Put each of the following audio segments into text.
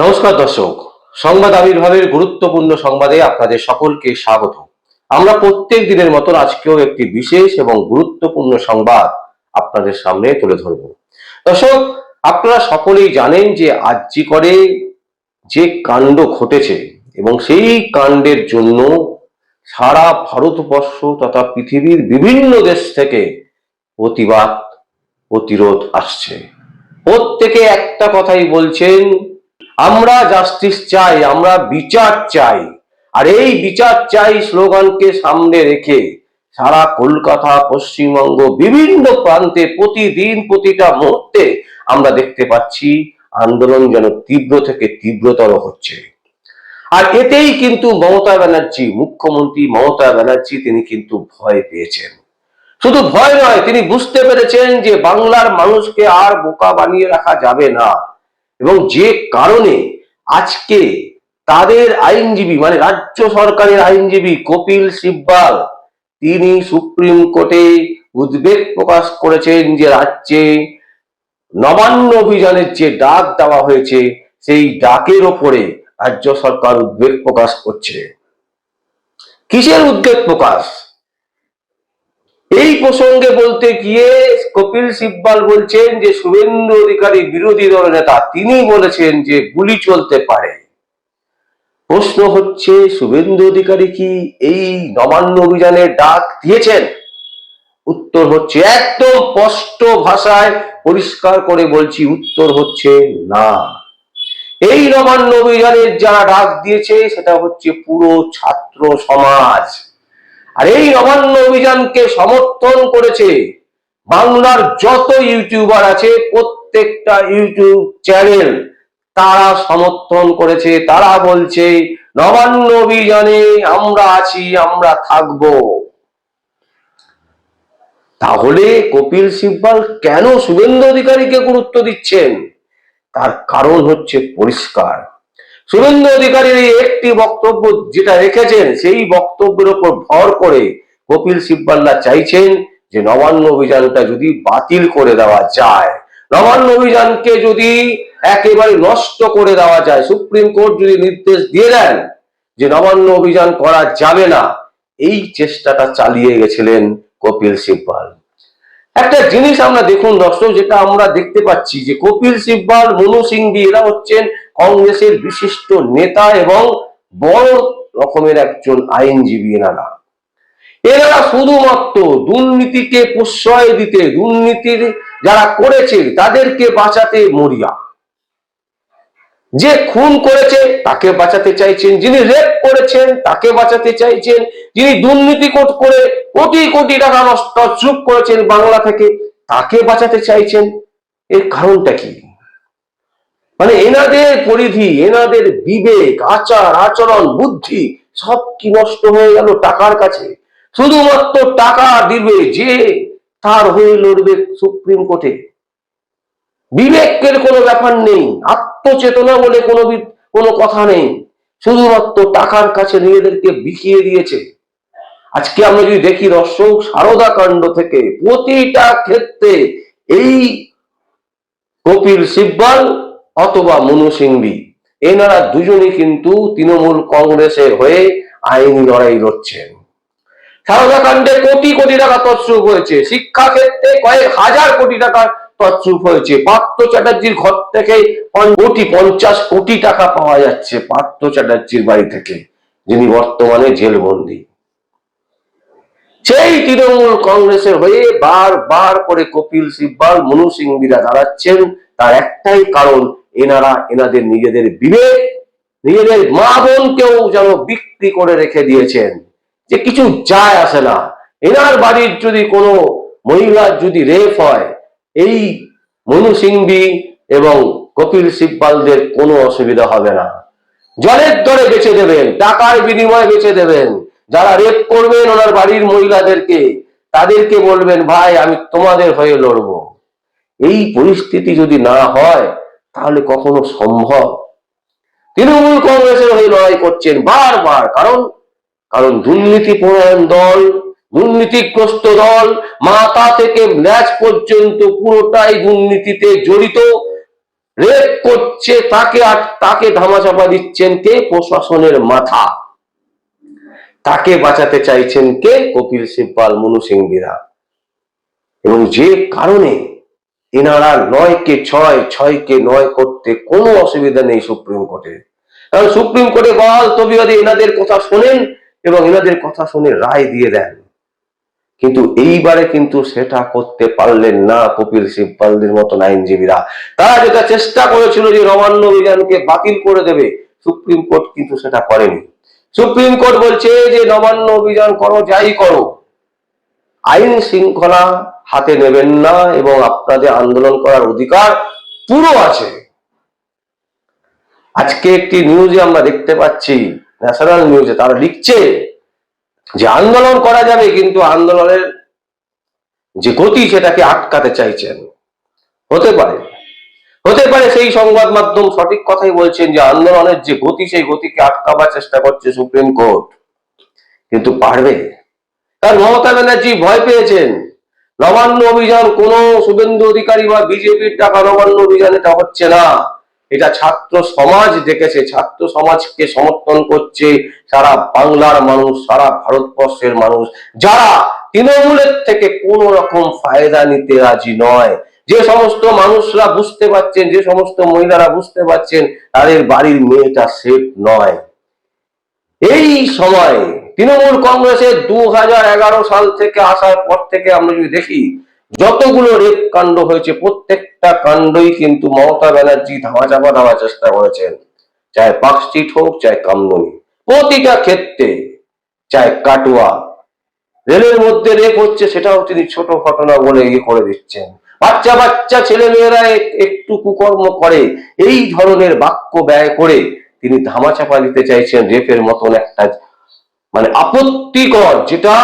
নমস্কার দর্শক। সংবাদ আবির্ভাবের গুরুত্বপূর্ণ সংবাদে আপনাদের সকলকে স্বাগত। আমরা প্রত্যেক দিনের মতন আজকেও একটি বিশেষ এবং গুরুত্বপূর্ণ সংবাদ আপনাদের সামনে তুলে ধরব। দর্শক, আপনারা সকলেই জানেন যে আজজি করে যে কাণ্ড ঘটেছে এবং সেই কাণ্ডের জন্য সারা ভারতবর্ষ তথা পৃথিবীর বিভিন্ন দেশ থেকে প্রতিবাদ, প্রতিরোধ আসছে। প্রত্যেকে একটা কথাই বলছেন আমরা জাস্টিস চাই, আমরা বিচার চাই। আর এই বিচার চাই স্লোগানকে সামনে রেখে সারা কলকাতা, পশ্চিমবঙ্গ, বিভিন্ন প্রান্তে প্রতিদিন প্রতিটা মুহূর্তে আমরা দেখতে পাচ্ছি আন্দোলন যেন তীব্র থেকে তীব্রতর হচ্ছে। আর এতেই কিন্তু মমতা ব্যানার্জি, মুখ্যমন্ত্রী মমতা ব্যানার্জি তিনি কিন্তু ভয় পেয়েছেন। শুধু ভয় নয়, তিনি বুঝতে পেরেছেন যে বাংলার মানুষকে আর বোকা বানিয়ে রাখা যাবে না। এবং যে কারণে আজকে তাদের আইনজীবী মানে রাজ্য সরকারের আইনজীবী কপিল সিব্বাল, তিনি সুপ্রিম কোর্টে উদ্বেগ প্রকাশ করেছেন যে রাজ্যে নবান্ন অভিযানের যে ডাক দেওয়া হয়েছে, সেই ডাকের ওপরে রাজ্য সরকার উদ্বেগ প্রকাশ করছে। কিসের উদ্বেগ প্রকাশ? এই প্রসঙ্গে বলতে গিয়ে কপিল সিব্বাল বলছেন যে শুভেন্দু অধিকারী বিরোধী দল নেতা, তিনি বলেছেন যে গুলি চলতে পারে। প্রশ্ন হচ্ছে, শুভেন্দু অধিকারী কি এই নবান্ন অভিযানের ডাক দিয়েছেন? উত্তর হচ্ছে, একদম স্পষ্ট ভাষায় পরিষ্কার করে বলছি, উত্তর হচ্ছে না। এই নবান্ন অভিযানের যারা ডাক দিয়েছে, সেটা হচ্ছে পুরো ছাত্র সমাজ। আর এই নবান্ন অভিযানকে সমর্থন করেছে বাংলার যত ইউটিউবার আছে, প্রত্যেকটা ইউটিউব চ্যানেল তারা সমর্থন করেছে, তারা বলছে নবান্ন অভিযানে আমরা আছি, আমরা থাকব। তাহলে কপিল সিব্বাল কেন শুভেন্দু অধিকারীকে গুরুত্ব দিচ্ছেন? তার কারণ হচ্ছে পরিষ্কার। শুভেন্দু অধিকারীর এই একটি বক্তব্য যেটা রেখেছেন, সেই বক্তব্যের উপর ভর করে কপিল সিব্বাল্লা চাইছেন যে নবান্ন অভিযানটা যদি বাতিল করে দেওয়া যায়। নবান্ন অভিযানকে যদি একেবারে নষ্ট করে দেওয়া যায়, সুপ্রিম কোর্ট যদি নির্দেশ দিয়ে দেন যে নবান্ন অভিযান করা যাবে না, এই চেষ্টাটা চালিয়ে গেছিলেন কপিল সিব্বাল। একটা জিনিস আমরা দেখুন দর্শক, যেটা আমরা দেখতে পাচ্ছি যে কপিল সিব্বাল, মনু সিংভি, এরা হচ্ছেন কংগ্রেসের বিশিষ্ট নেতা এবং বড় রকমের একজন আইনজীবী এনারা। এনারা শুধুমাত্র দুর্নীতিকে প্রশ্রয় দিতে, দুর্নীতির যারা করেছে তাদেরকে বাঁচাতে মরিয়া। যে খুন করেছে তাকে বাঁচাতে চাইছেন, যিনি রেপ করেছেন তাকে বাঁচাতে চাইছেন, যিনি দুর্নীতি কোট করে কোটি কোটি টাকা নষ্ট, চুপ করেছেন বাংলা থেকে তাকে বাঁচাতে চাইছেন। এর কারণটা কি? মানে এনাদের পরিধি, এনাদের বিবেক, আচার, আচরণ, বুদ্ধি, সব কি নষ্ট হয়ে গেল টাকার কাছে? শুধুমাত্র টাকা দিবে যে তার হয়ে লড়বে সুপ্রিম কোর্টে। বিবেকের কোনো ব্যাপার নেই, আত্মচেতনা বলে কোনো কোনো কথা নেই। শুধুমাত্র টাকার কাছে নিজেদেরকে বিকিয়ে দিয়েছে। আজকে আমরা যদি দেখি দর্শক, সারদা কাণ্ড থেকে প্রতিটা ক্ষেত্রে এই কপিল সিব্বাল অথবা মনু সিংভি। এনারা দুজনই কিন্তু তৃণমূল কংগ্রেসের হয়ে আইনি লড়াই লড়ছেন। সারদা কাণ্ডে কোটি কোটি টাকা তছরূপ হয়েছে। শিক্ষা ক্ষেত্রে কয়েক হাজার কোটি টাকা তছরূপ হয়েছে। পার্থ চ্যাটার্জির ঘর থেকে কোটি পঞ্চাশ কোটি টাকা পাওয়া যাচ্ছে পার্থ চ্যাটার্জির বাড়ি থেকে, যিনি বর্তমানে জেলবন্দী। সেই তৃণমূল কংগ্রেসের হয়ে বার বার করে কপিল সিব্বাল, মনু সিংবিরা দাঁড়াচ্ছেন। তার একটাই কারণ এনারা এনাদের নিজেদের বিবেক, নিজেদের মা বোনকেও যেন বিক্রি করে রেখে দিয়েছেন, যে কিছু যায় আসে না। এনার বাড়ির যদি কোনো মহিলার যদি রেপ হয়, এই মনু সিংবি এবং কপিল সিব্বালদের কোনো অসুবিধা হবে না। জলের দরে বেচে দেবেন, টাকার বিনিময়ে বেচে দেবেন। যারা রেপ করবেন ওনার বাড়ির মহিলাদেরকে, তাদেরকে বলবেন, ভাই, আমি তোমাদের হয়ে লড়বো। এই পরিস্থিতি যদি না হয় তাহলে কখনো সম্ভব? তৃণমূল কংগ্রেসের হয়ে লড়াই করছেন বারবার। কারণ? কারণ দুর্নীতি পরায়ণ দল, দুর্নীতিগ্রস্ত দল, মাথা থেকে ম্যাচ পর্যন্ত পুরোটাই দুর্নীতিতে জড়িত। রেপ করছে, তাকে তাকে ধামাচাপা দিচ্ছেন কে? প্রশাসনের মাথা। তাকে বাঁচাতে চাইছেন কে? কপিল সিব্বাল, মনু সিংবিরা এবং যে কারণে এনারা নয় কে ছয় ছয় কে নয় করতে কোনো অসুবিধা নেই সুপ্রিম কোর্টে। কারণ সুপ্রিম কোর্টে বল, তবিবাদী এনাদের কথা শোনেন এবং এনাদের কথা শুনে রায় দিয়ে দেন। কিন্তু এইবারে কিন্তু সেটা করতে পারলেন না কপিল সিব্বালদের মতন আইনজীবীরা। তারা যেটা চেষ্টা করেছিল যে নবান্ন অভিযানকে বাতিল করে দেবে, সুপ্রিম কোর্ট কিন্তু সেটা করেনি। সুপ্রিম কোর্ট বলছে যে নবান্ন অভিযান করো, যাই করো। আইন শৃঙ্খলা হাতে নেবেন না এবং আপনাদের আন্দোলন করার অধিকার পুরো আছে। আজকে একটি নিউজে আমরা দেখতে পাচ্ছি ন্যাশনাল নিউজে তারা লিখছে যে আন্দোলন করা যাবে কিন্তু আন্দোলনের যে গতি সেটাকে আটকাতে চাইছেন। হতে পারে। হতে পারে সেই সংবাদ মাধ্যম সঠিক কথাই বলছেন যে আন্দোলনের যে গতি সেই গতিকে আটকাবার চেষ্টা করছে সুপ্রিম কোর্ট। কিন্তু পারবে? কারণ মমতা ব্যানার্জি ভয় পেয়েছেন। নবান্ন অভিযান কোন শুভেন্দু অধিকারী বা বিজেপির টাকা নবান্ন অভিযান এটা হচ্ছে না। এটা ছাত্র সমাজ দেখেছে, ছাত্র সমাজকে সমর্থন করছে সারা বাংলার মানুষ, সারা ভারতবর্ষের মানুষ। যারা তৃণমূলের থেকে কোন রকম ফায়দা নিতে রাজি নয়। যে সমস্ত মানুষরা বুঝতে পারছেন, যে সমস্ত মহিলারা বুঝতে পারছেন, তাদের বাড়ির মেয়েটা সেফ নয়। এই সময় তৃণমূল কংগ্রেসের দু হাজার এগারো সাল থেকে আসার পর থেকে আমরা যদি দেখি, যতগুলো রেপ কাণ্ড হয়েছে, প্রত্যেকটা কাণ্ডই কিন্তু মমতা ব্যানার্জি ধামাচাপা দেওয়ার চেষ্টা করেছেন। চাই পার্কস্ট্রিট হোক চাই কামদুনি প্রতিটা ক্ষেত্রে চাই কাটুয়া। রেলের মধ্যে রেপ হচ্ছে সেটাও তিনি ছোট ঘটনা বলে ইয়ে করে দিচ্ছেন। বাচ্চা বাচ্চা ছেলে মেয়েরা একটু কুকর্ম করে। এই ধরনের বাক্য ব্যয় করে তিনি ধামাচাপা দিতে চাইছেন রেপের মতন একটা মানে আপত্তিকর, যেটা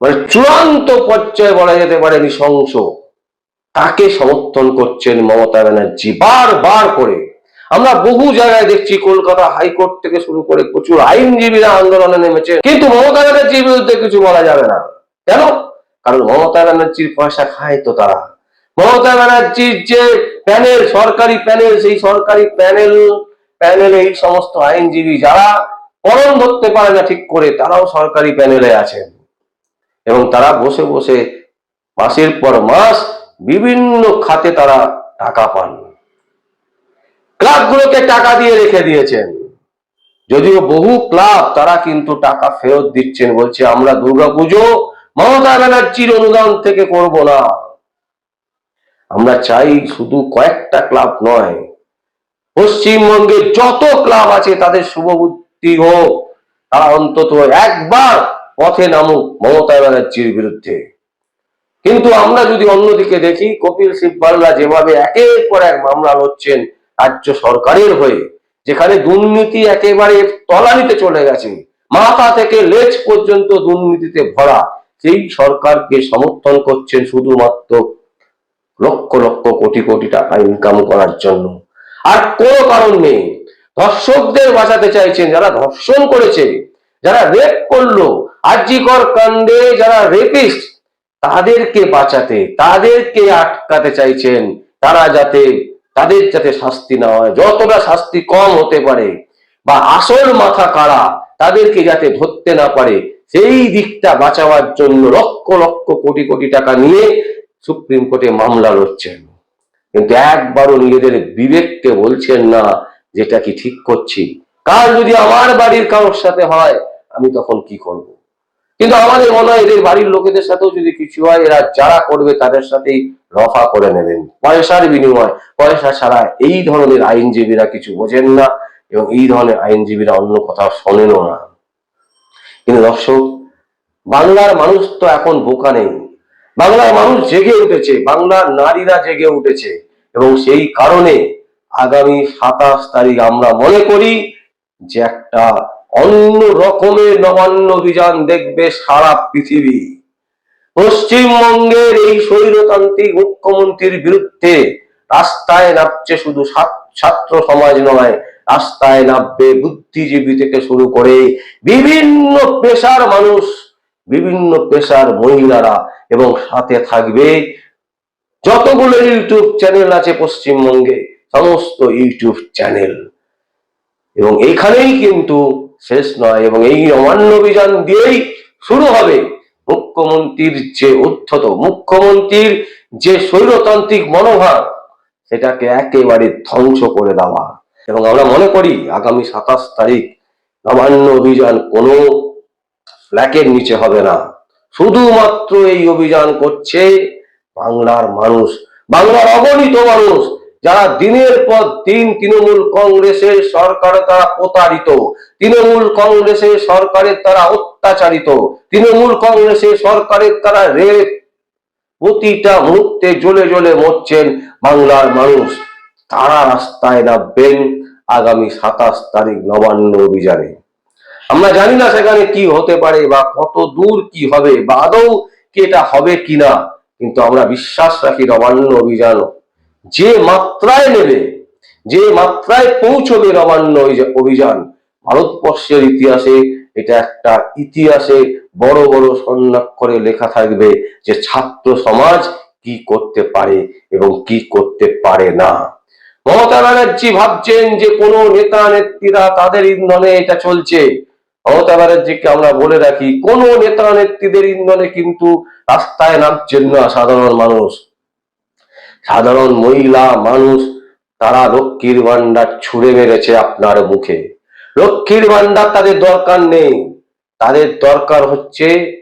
মানে চূড়ান্ত পর্যায়ে বলা যেতে পারে নৃশংস, তাকে সমর্থন করছেন মমতা ব্যানার্জি বারবার করে। আমরা বহু জায়গায় দেখছি, কলকাতা হাইকোর্ট থেকে শুরু করে প্রচুর আইনজীবীরা আন্দোলনে নেমেছে কিন্তু মমতা ব্যানার্জির বিরুদ্ধে কিছু বলা যাবে না। কেন? কারণ মমতা ব্যানার্জির পয়সা খায় তো তারা। মমতা ব্যানার্জির যে প্যানেল, সরকারি প্যানেল, সেই সরকারি প্যানেল, প্যানেলে এই সমস্ত আইনজীবী যারা করণ ধরতে পারে না ঠিক করে, তারাও সরকারি প্যানেলে আছেন। এবং তারা বসে বসে মাসের পর মাস বিভিন্ন খাতে তারা টাকা পান। ক্লাবগুলোকে টাকা দিয়ে রেখে দিয়েছেন। যদিও বহু ক্লাব তারা কিন্তু টাকা ফেরত দিচ্ছেন, বলছে আমরা দুর্গাপুজো মমতা ব্যানার্জির অনুদান থেকে করব না। আমরা চাই শুধু কয়েকটা ক্লাব নয় পশ্চিমবঙ্গে যত ক্লাব আছে তাদের শুভবুদ্ধি হোক, তারা অন্তত একবার পথে নামুক মমতা ব্যানার্জির বিরুদ্ধে। কিন্তু আমরা যদি অন্যদিকে দেখি, কপিল সিব্বালরা যেভাবে একের পর এক মামলা লড়ছেন রাজ্য সরকারের হয়ে, যেখানে দুর্নীতি একেবারে তলানিতে চলে গেছে, মাথা থেকে লেজ পর্যন্ত দুর্নীতিতে ভরা, সেই সরকারকে সমর্থন করছেন শুধুমাত্র লক্ষ লক্ষ কোটি কোটি টাকা ইনকাম করার জন্য। আর কোনো কারণ নেই ধর্ষকদের বাঁচাতে চাইছেন, যারা ধর্ষণ করেছে, যারা রেপ করল আর্যিকর কাণ্ডে যারা রেপিস্ট তাদেরকে বাঁচাতে, তাদেরকে আটকাতে চাইছেন। তারা যাতে, তাদের যাতে শাস্তি না হয়, যতটা শাস্তি কম হতে পারে, বা আসল মাথা কারা তাদেরকে যাতে ধরতে না পারে, সেই দিকটা বাঁচাবার জন্য লক্ষ লক্ষ কোটি কোটি টাকা নিয়ে সুপ্রিম কোর্টে মামলা লড়ছেন। কিন্তু একবারও নিজেদের বিবেককে বলছেন না যেটা কি ঠিক করছি? কাল যদি আমার বাড়ির কারোর সাথে হয়, আমি তখন কি করব? কিন্তু আমাদের মনে হয় এদের বাড়ির লোকেদের সাথেও যদি কিছু হয়, এরা যারা করবে তাদের সাথেই রফা করে নেবেন। পয়সার বিনিময়, পয়সা ছাড়া এই ধরনের আইনজীবীরা কিছু বোঝেন না এবং এই ধরনের আইনজীবীরা অন্য কথা শোনেনও না। কিন্তু দর্শক, বাংলার মানুষ তো এখন বোকা নেই। বাংলার মানুষ জেগে উঠেছে, বাংলার নারীরা জেগে উঠেছে এবং সেই কারণে আগামী সাতাশ তারিখ আমরা মনে করি যে একটা অন্য রকমের নবান্ন অভিযান দেখবে সারা পৃথিবী। পশ্চিমবঙ্গের এই স্বৈরতান্ত্রিক মুখ্যমন্ত্রীর বিরুদ্ধে রাস্তায় নামছে শুধু ছাত্র- সমাজ নয়, রাস্তায় নামবে বুদ্ধিজীবী থেকে শুরু করে বিভিন্ন পেশার মানুষ, বিভিন্ন পেশার মহিলারা এবং সাথে থাকবে যতগুলো ইউটিউব চ্যানেল আছে পশ্চিমবঙ্গে। সমস্ত ইউটিউব চ্যানেল। এবং এইখানেই কিন্তু শেষ নয়, এবং এই অমান্য অভিযান দিয়েই শুরু হবে মুখ্যমন্ত্রীর যে উদ্ধত, মুখ্যমন্ত্রীর যে স্বৈরতান্ত্রিক মনোভাব, সেটাকে একেবারে ধ্বংস করে দেওয়া। এবং আমরা মনে করি, আগামী সাতাশ তারিখ নবান্ন অভিযান কোনো ফ্ল্যাগের নিচে হবে না। শুধুমাত্র এই অভিযান করছে বাংলার মানুষ, বাংলার অগণিত মানুষ যারা দিনের পর দিন তৃণমূল কংগ্রেসের সরকার দ্বারা প্রতারিত, তৃণমূল কংগ্রেসের সরকারের দ্বারা অত্যাচারিত, তৃণমূল কংগ্রেসের সরকারের দ্বারা রেপ, প্রতিটা মুহূর্তে জ্বলে জ্বলে মরছেন বাংলার মানুষ। তারা রাস্তায় নামবেন আগামী সাতাশ তারিখ নবান্ন অভিযানে। আমরা জানি না সেখানে কি হতে পারে বা কত দূর কি হবে, বা আদৌ কি এটা হবে কিনা, কিন্তু আমরা বিশ্বাস রাখি নবান্ন অভিযান যে মাত্রায় নেবে, যে মাত্রায় পৌঁছবে নবান্ন অভিযা- অভিযান, ভারতবর্ষের ইতিহাসে এটা একটা ইতিহাসে বড় বড় স্বর্ণাক্ষরে লেখা থাকবে যে ছাত্র সমাজ কি করতে পারে এবং কি করতে পারে না। মমতা ব্যানার্জি ভাবছেন যে কোনো নেতা, নেত্রীরা তাদের ইন্ধনে এটা চলছে। মমতা ব্যানার্জিকে আমরা বলে রাখি, কোন নেতা, নেত্রীদের ইন্ধনে কিন্তু রাস্তায় নামছেন না সাধারণ মানুষ। সাধারণ মহিলা মানুষ, তারা লক্ষ্মীর ভান্ডার ছুঁড়ে মেরেছে আপনার মুখে। লক্ষ্মীর ভান্ডার তাদের দরকার নেই। তাদের দরকার হচ্ছে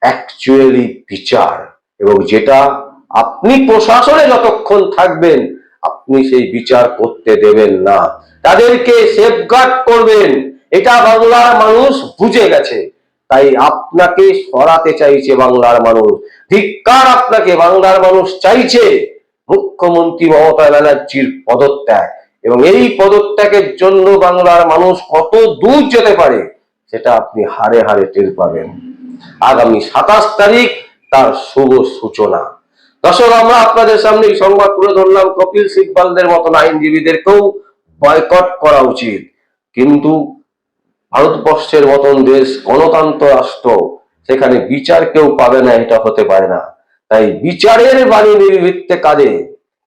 অ্যাকচুয়ালি বিচার। এবং যেটা আপনি প্রশাসনে যতক্ষণ থাকবেন, আপনি সেই বিচার করতে দেবেন না। তাদেরকে সেফগার্ড করবেন। এটা বাংলার মানুষ বুঝে গেছে। তাই আপনাকে সরাতে চাইছে বাংলার মানুষ। ধিক্কার আপনাকে বাংলার মানুষ চাইছে। মুখ্যমন্ত্রী মমতা ব্যানার্জির পদত্যাগ? এবং এই পদত্যাগের জন্য বাংলার মানুষ কত দূর যেতে পারে, সেটা আপনি হারে হারে টের পাবেন। আগামী সাতাশ তারিখ তার শুভ সূচনা। দর্শক, আমরা আপনাদের সামনে এই সংবাদ তুলে ধরলাম। কপিল সিব্বালদের মতন আইনজীবীদেরকেও বয়কট করা উচিত। কিন্তু ভারতবর্ষের মতন দেশ, গণতন্ত্র, রাষ্ট্র, সেখানে বিচার কেউ পাবে না, এটা হতে পারে না। তাই বিচারের বাণী নির্বৃত্তে কাজে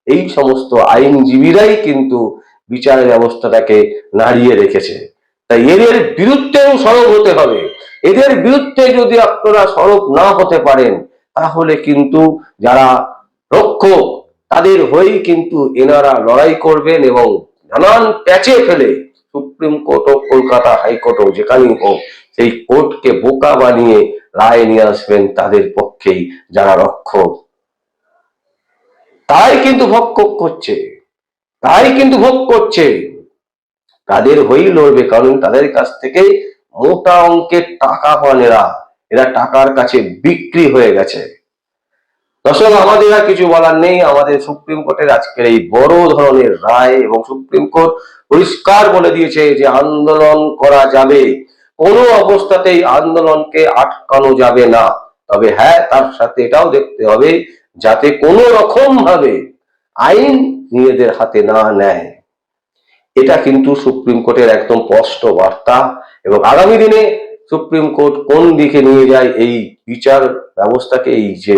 এই সমস্ত আইনজীবীরাই কিন্তু বিচার ব্যবস্থাটাকে নাড়িয়ে রেখেছে। তাই এদের বিরুদ্ধেও সরব হতে হবে। এদের বিরুদ্ধে যদি আপনারা সরব না হতে পারেন, তাহলে কিন্তু যারা রক্ষক, তাদের হয়েই কিন্তু এনারা লড়াই করবেন এবং নানান প্যাচে ফেলে সুপ্রিম কোর্ট কলকাতা হাইকোর্ট হোক যেখানেই হোক, সেই কোর্টকে বোকা বানিয়ে রায় নিয়ে আসবেন তাদের পক্ষেই যারা রক্ষক। তাই কিন্তু ভক্ষক করছে। তাই কিন্তু ভোগ করছে। তাদের হয়েই লড়বে, কারণ তাদের কাছ থেকে মোটা অঙ্কের টাকা পান এরা। এরা টাকার কাছে বিক্রি হয়ে গেছে। দর্শক, আমাদের আর কিছু বলার নেই। আমাদের সুপ্রিম কোর্টের আজকের এই বড় ধরনের রায় এবং সুপ্রিম কোর্ট পরিষ্কার বলে দিয়েছে যে আন্দোলন করা যাবে। কোনো অবস্থাতেই আন্দোলনকে আটকানো যাবে না। তবে হ্যাঁ তার সাথে এটাও দেখতে হবে, যাতে কোনো রকম ভাবে আইন নিজেদের হাতে না নেয়। এটা কিন্তু সুপ্রিম কোর্টের একদম স্পষ্ট বার্তা এবং আগামী দিনে সুপ্রিম কোর্ট কোন দিকে নিয়ে যায় এই বিচার ব্যবস্থাকে এই যে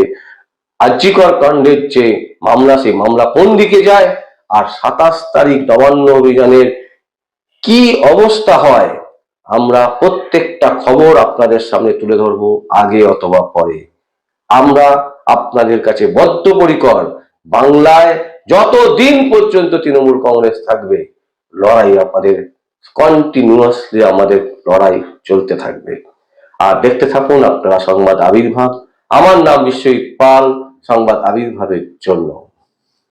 আর্যিকর কাণ্ডের যে মামলা, সেই মামলা কোন দিকে যায়? আর সাতাশ তারিখ নবান্ন অভিযানের কি অবস্থা হয়? আমরা প্রত্যেকটা খবর আপনাদের সামনে তুলে ধরবো আগে অথবা পরে। আমরা আপনাদের কাছে বদ্ধপরিকর বাংলায় যত দিন পর্যন্ত তৃণমূল কংগ্রেস থাকবে, লড়াই আমাদের কন্টিনিউয়াসলি আমাদের লড়াই চলতে থাকবে। আর দেখতে থাকুন আপনারা সংবাদ আবির্ভাব। আমার নাম বিশ্বজিৎ পাল, সংবাদ আবির্ভাবের জন্য।